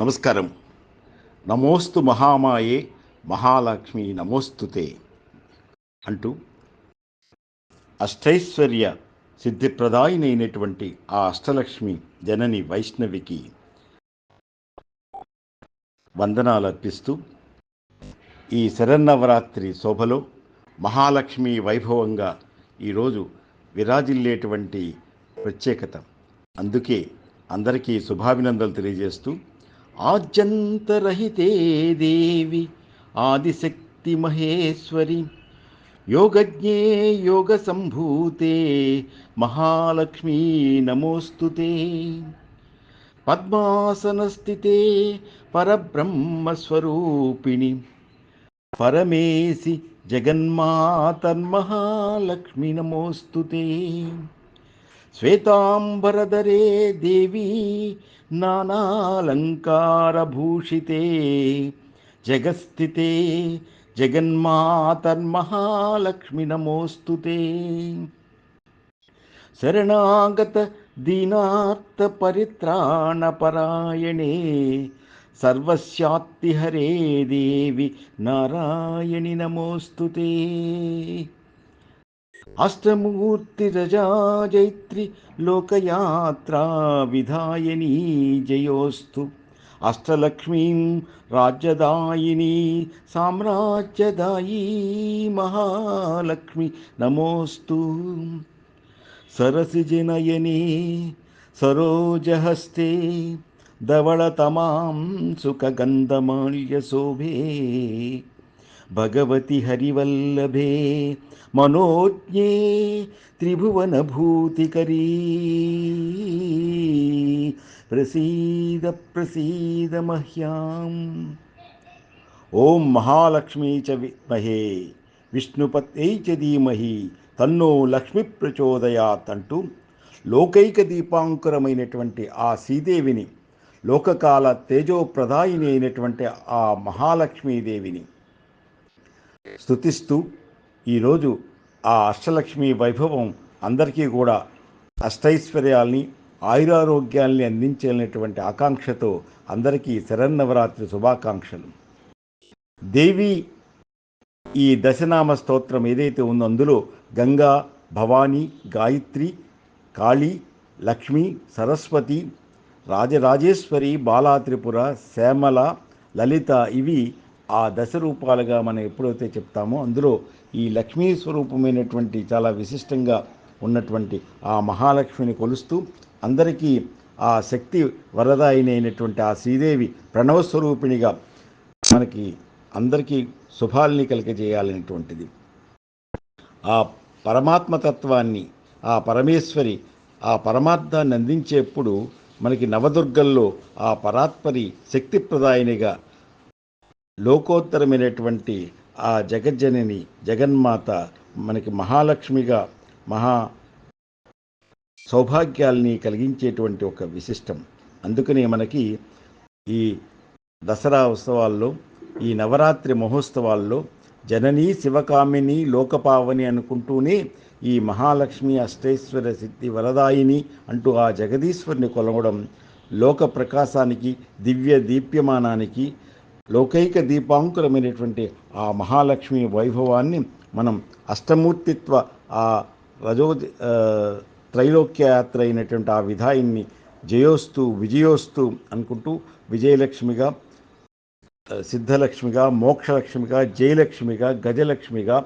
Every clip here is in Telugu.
నమస్కారం. నమోస్తు మహామాయే మహాలక్ష్మి నమోస్తుతే అంటూ అష్టైశ్వర్య సిద్ధిప్రదాయినైనటువంటి ఆ అష్టలక్ష్మి జనని వైష్ణవికి వందనాలు అర్పిస్తూ ఈ శరన్నవరాత్రి శోభలో మహాలక్ష్మి వైభవంగా ఈరోజు విరాజిల్లేటువంటి ప్రత్యేకత. అందుకే అందరికీ శుభాభినందనలు తెలియజేస్తూ ఆద్యంతరహితే దేవి ఆదిశక్తి మహేశ్వరి యోగజ్ఞే యోగ సంభూతే మహాలక్ష్మీ నమోస్తుతే. పద్మాసనస్థితే పరబ్రహ్మస్వరూపిణి పరమేసి జగన్మాతన్మహాలక్ష్మి నమోస్తుతే. శ్వేతాంబరధరే దేవీ నానాలంకారభూషితే జగస్థితే జగన్మాతన్మహాలక్ష్మి నమోస్తుతే శరణాగత దీనార్థ పరిత్రాణపరాయణే సర్వస్యాత్తిహరే దేవి నారాయణి నమోస్తుతే. अष्टमूर्तिरजा जयित्रि लोकयात्रा विधायिनी जयोस्तु। अष्टलक्ष्मीं राज्यदायिनी साम्राज्यदायी महालक्ष्मि नमोऽस्तु सरसिजनयिनी सरोजहस्ते धवळतमां सुखगन्धमाल्यशोभे। భగవతి హరివల్లభే మనోజ్ఞే త్రిభువనభూతికరీ. ప్రసీద ప్రసీద మహ్యాం. ఓం మహాలక్ష్మీ చ విద్మహే విష్ణుపత్యై చ ధీమహి తన్నో లక్ష్మి ప్రచోదయాత్ అంటూ లోకైక దీపాంకురమైనటువంటి ఆ శ్రీదేవిని లోకకాల తేజోప్రదాయిని అయినటువంటి ఆ మహాలక్ష్మీదేవిని స్థుతిస్తూ ఈరోజు ఆ అష్టలక్ష్మి వైభవం అందరికీ కూడా అష్టైశ్వర్యాల్ని ఆయురారోగ్యాల్ని అందించాలనేటువంటి ఆకాంక్షతో అందరికీ శరన్నవరాత్రి శుభాకాంక్షలు. దేవి ఈ దశనామ స్తోత్రం ఏదైతే ఉందో అందులో గంగా భవానీ గాయత్రి కాళీ లక్ష్మి సరస్వతి రాజరాజేశ్వరి బాలాత్రిపుర శ్యామల లలిత ఇవి ఆ దశ రూపాలుగా మనం ఎప్పుడైతే చెప్తామో అందులో ఈ లక్ష్మీ స్వరూపమైనటువంటి చాలా విశిష్టంగా ఉన్నటువంటి ఆ మహాలక్ష్మిని కొలుస్తూ అందరికీ ఆ శక్తి వరదాయినైనటువంటి ఆ శ్రీదేవి ప్రణవ స్వరూపిణిగా మనకి అందరికీ శుభాల్ని కలిగజేయాలనేటువంటిది. ఆ పరమాత్మతత్వాన్ని ఆ పరమేశ్వరి ఆ పరమార్థాన్ని అందించేప్పుడు మనకి నవదుర్గల్లో ఆ పరాత్పరి శక్తిప్రదాయనిగా లోకోత్తరమైనటువంటి ఆ జగజ్జనని జగన్మాత మనకి మహాలక్ష్మిగా మహా సౌభాగ్యాల్ని కలిగించేటువంటి ఒక విశిష్టం. అందుకనే మనకి ఈ దసరా ఉత్సవాల్లో ఈ నవరాత్రి మహోత్సవాల్లో జననీ శివకామిని లోకపావని అనుకుంటూనే ఈ మహాలక్ష్మి అష్టైశ్వర సిద్ధి వరదాయిని అంటూ ఆ జగదీశ్వరిని కొలవడం లోక ప్రకాశానికి దివ్య దీప్యమానానికి లోకైక దీపాంకురమైనటువంటి ఆ మహాలక్ష్మి వైభవాన్ని మనం అష్టమూర్తిత్వ ఆ రజో త్రైలోక్యయాత్ర అయినటువంటి ఆ విధాయిని జయోస్తు విజయోస్తు అనుకుంటూ విజయలక్ష్మిగా సిద్ధలక్ష్మిగా మోక్షలక్ష్మిగా జయలక్ష్మిగా గజలక్ష్మిగా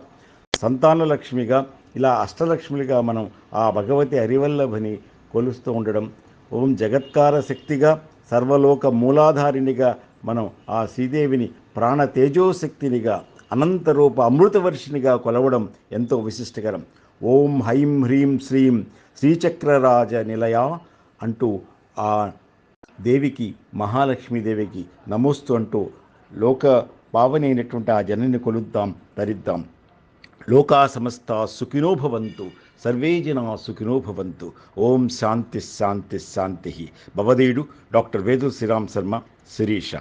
సంతానలక్ష్మిగా ఇలా అష్టలక్ష్మిగా మనం ఆ భగవతి హరివల్లభని కొలుస్తూ ఉండడం. ఓం జగత్కార శక్తిగా సర్వలోక మూలాధారిణిగా మనం ఆ శ్రీదేవిని ప్రాణ తేజోశక్తినిగా అనంతరూప అమృతవర్షినిగా కొలవడం ఎంతో విశిష్టకరం. ఓం హైం హ్రీం శ్రీం శ్రీచక్రరాజ నిలయ అంటూ ఆ దేవికి మహాలక్ష్మీదేవికి నమోస్తు అంటూ లోక పావనైనటువంటి ఆ జనని కొలుద్దాం తరిద్దాం. లోకా సమస్త సుఖినో భవంతు సర్వే జనా సుఖినోభవంతు ఓం శాంతి శాంతి శాంతి. భవదేయుడు డాక్టర్ వేదు శ్రీరామ్ శర్మ శిరీష.